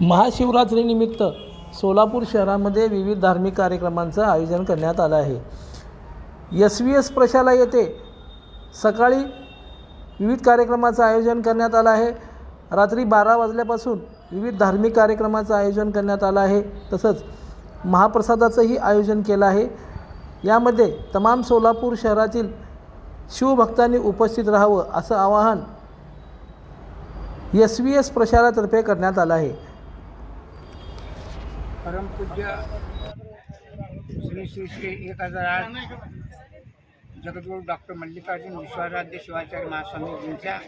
महाशिवरात्रीनिमित्त सोलापूर शहरामध्ये विविध धार्मिक कार्यक्रमांचं आयोजन करण्यात आलं आहे. एस व्ही एस प्रशाला येथे सकाळी विविध कार्यक्रमाचं आयोजन करण्यात आलं आहे. रात्री बारा वाजल्यापासून विविध धार्मिक कार्यक्रमाचं आयोजन करण्यात आलं आहे. तसंच महाप्रसादाचंही आयोजन केलं आहे. यामध्ये तमाम सोलापूर शहरातील शिवभक्तांनी उपस्थित राहावं असं आवाहन एस व्ही एस प्रशालातर्फे करण्यात आलं आहे. परमपूज्य श्री श्री श्री एक हजार आठ जगद्गुरू डॉक्टर मल्लिकार्जुन विश्वाराध्य शिवाचार्य महास्वामीजींच्या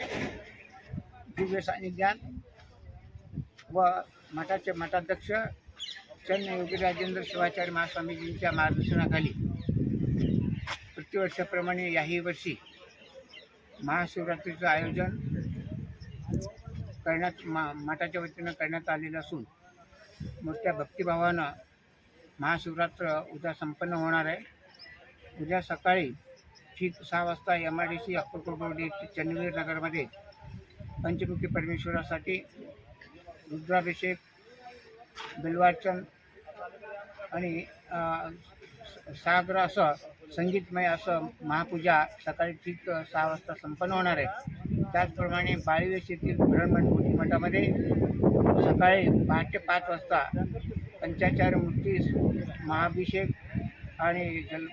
दिव्य सान्निध्यात व मठाचे मठाध्यक्ष चन्न योगी राजेंद्र शिवाचार्य महास्वामीजींच्या मार्गदर्शनाखाली प्रतिवर्षाप्रमाणे याही वर्षी महाशिवरात्रीचं आयोजन करण्यात मा मठाच्या वतीनं करण्यात आलेलं असून मोठ्या भक्तिभावानं महाशिवरात्र उद्या संपन्न होणार आहे. उद्या सकाळी ठीक सहा वाजता M I D C Akkalkot चंदवीर नगरमध्ये पंचमुखी परमेश्वरासाठी रुद्राभिषेक बिल्वार्चन आणि सागर असं संगीतमय असं महापूजा सकाळी ठीक सहा वाजता संपन्न होणार आहे. त्याचप्रमाणे बाळीवेस येथील ब्रह्मण मोठी मठामध्ये सकाळी पहाटे पाच वाजता पंचाचार्य मूर्तीस महाभिषेक आणि जल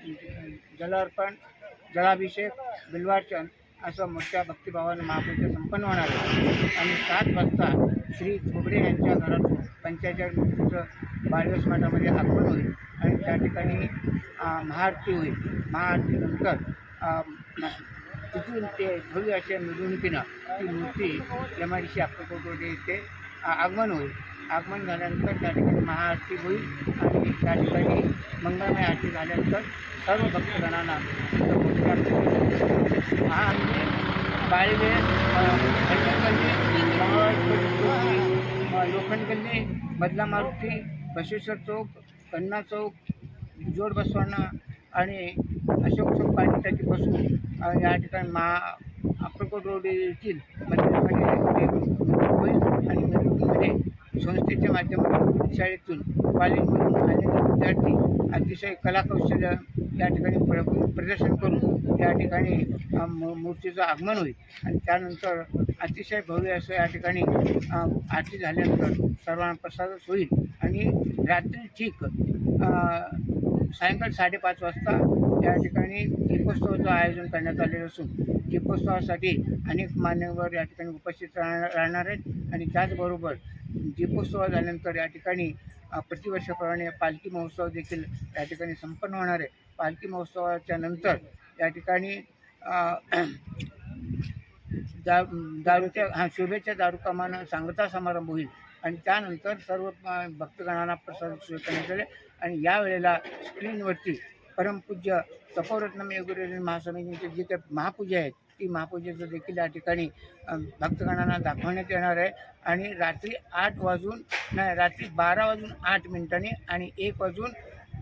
जलार्पण जलाभिषेक बिल्वार्चन असं मोठ्या भक्तिभावानं महापूजा संपन्न होणार आहे. आणि सात वाजता श्री थोबडे यांच्या घरात पंचाचार्य मूर्तीचं बाळवेस मठामध्ये आगमन होईल आणि त्या ठिकाणी महाआरती होईल. महाआरतीनंतर तिथून ते भव्य अशा मिरवणुकीनं ती मूर्ती एम आय इथे आगमन होईल. आगमन झाल्यानंतर त्या ठिकाणी महाआरती होईल आणि त्या ठिकाणी मंगळमय आरती झाल्यानंतर सर्व भक्तगणांना महाआरती बाळवे हा म्हणजे बदला मारुती बसवेश्वर चौक कन्ना चौक जोड बसवाना आणि अशोक चौपाटी पाणी बसून या ठिकाणी मा अक्कलकोट रोड येथील मंदिरामध्ये होईल आणि मिरवणुकीमध्ये संस्थेच्या माध्यमातून शाळेतून कॉलेजमधून आलेले विद्यार्थी अतिशय कलाकौशल्य या ठिकाणी प्र प्रदर्शन करून या ठिकाणी मूर्तीचं आगमन होईल. आणि त्यानंतर अतिशय भव्य असं या ठिकाणी आरती झाल्यानंतर सर्वांना प्रसादच होईल. आणि रात्री ठीक सायंकाळी साडेपाच वाजता या ठिकाणी दीपोत्सवाचं आयोजन करण्यात आलेलं असून दीपोत्सवासाठी अनेक मान्यवर या ठिकाणी उपस्थित राहणार राहणार आहेत आणि त्याचबरोबर दीपोत्सव झाल्यानंतर या ठिकाणी प्रतिवर्षाप्रमाणे पालखी महोत्सव देखील या ठिकाणी संपन्न होणार आहे. पालखी महोत्सवाच्या नंतर या ठिकाणी दा दारूच्या हा शोभेच्या दारू कमानं सांगता समारंभ होईल आणि त्यानंतर सर्व भक्तगणांना प्रसाद सोय करण्यात आले आणि यावेळेला स्क्रीनवरती परमपूज्य तपोरत्नम योगेश्वर महासमितीचे जी काही महापूजा आहेत ती महापूजेचं देखील या ठिकाणी भक्तगणांना दाखवण्यात येणार आहे. आणि रात्री आठ वाजून नाही रात्री बारा वाजून आठ मिनिटांनी आणि एक वाजून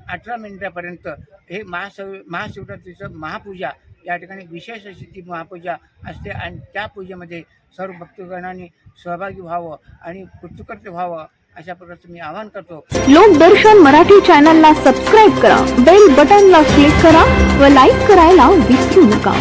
अठरा मिनिटापर्यंत हे महासव महाशिवरात्रीचं महापूजा या ठिकाणी विशेष अशी ती महापूजा असते. आणि त्या पूजेमध्ये सर्व भक्तगणांनी सहभागी व्हावं आणि कृतकृत्य व्हावं अशा प्रकारचं मी आवाहन करतो. लोकदर्शन मराठी चॅनलला सबस्क्राईब करा बेल बटनला क्लिक करा व लाईक करायला विसरू नका.